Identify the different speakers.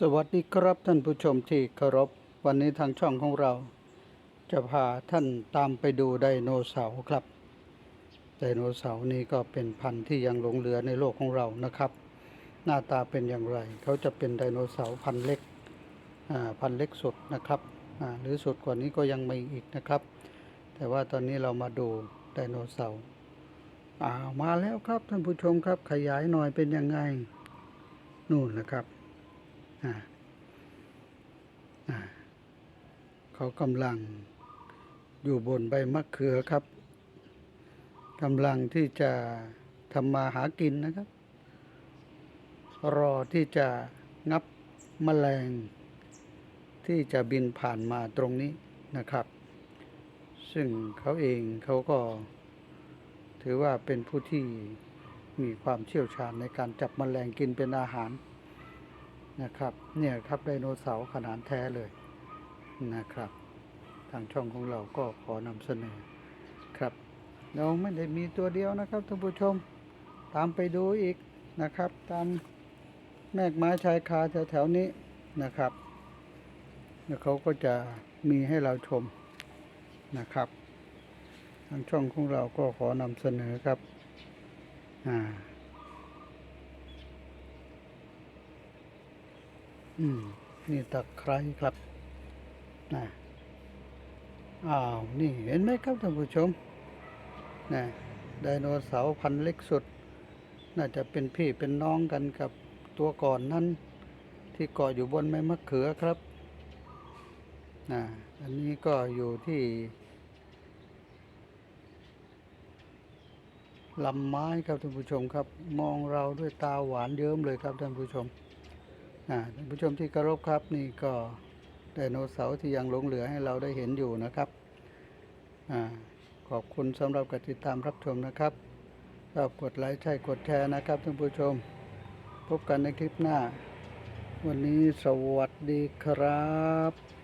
Speaker 1: สวัสดีครับท่านผู้ชมที่เคารพวันนี้ทางช่องของเรา จะพาท่านตามไปดูไดโนเสาร์ครับไดโนเสาร์นี้ก็เป็นพันธุ์ที่ยังหลงเหลือในโลกของเรานะครับ หน้าตาเป็นอย่างไร เขาจะเป็นไดโนเสาร์พันธุ์เล็กอ่าพันธุ์เล็กสุดนะครับอ่าหรือสุดกว่านี้ก็ยังมีอีกนะครับ แต่ว่าตอนนี้เรามาดูไดโนเสาร์อ่ามาแล้วครับท่านผู้ชมครับขยายหน่อยเป็นยังไงนู่นนะครับ เขากำลังอยู่บนใบมะเขือครับกำลังที่จะทำมาหากินนะครับ รอที่จะงับแมลง ที่จะบินผ่านมาตรงนี้นะครับ ซึ่งเขาเองเขาก็ ถือว่าเป็นผู้ที่มีความเชี่ยวชาญในการจับแมลงกินเป็นอาหาร นะครับ เนี่ยครับไดโนเสาร์ขนาดแท้เลยนะครับ ทางช่องของเราก็ขอนำเสนอครับ เราไม่ได้มีตัวเดียวนะครับท่านผู้ชมตามไปดูอีกนะครับ ตามแมกไม้ชายคาแถวๆนี้นะครับแล้วเขาก็จะมีให้เราชมนะครับ ทางช่องของเราก็ขอนำเสนอครับอ่า อืม นี่ตะไคร้ครับนะอ้าว นี่เห็นไหมครับท่านผู้ชมนะไดโนเสาร์พันธุ์เล็กสุด น่าจะเป็นพี่เป็นน้องกันกับตัวก่อนนั้น ที่เกาะอยู่บนไม้มะเขือครับนะอันนี้ก็อยู่ที่ลำไม้ครับท่านผู้ชมครับ มองเราด้วยตาหวานเยิ้มเลยครับท่านผู้ชม ท่านผู้ชมที่เคารพครับนี่ก็ไดโนเสาร์ที่ยังหลงเหลือให้เราได้เห็นอยู่นะครับอขอบคุณสำหรับการติดตามรับชมนะครับชอบกดไลค์ใช่กดแชร์นะครับท่านผู้ชม พบกันในคลิปหน้า วันนี้สวัสดีครับ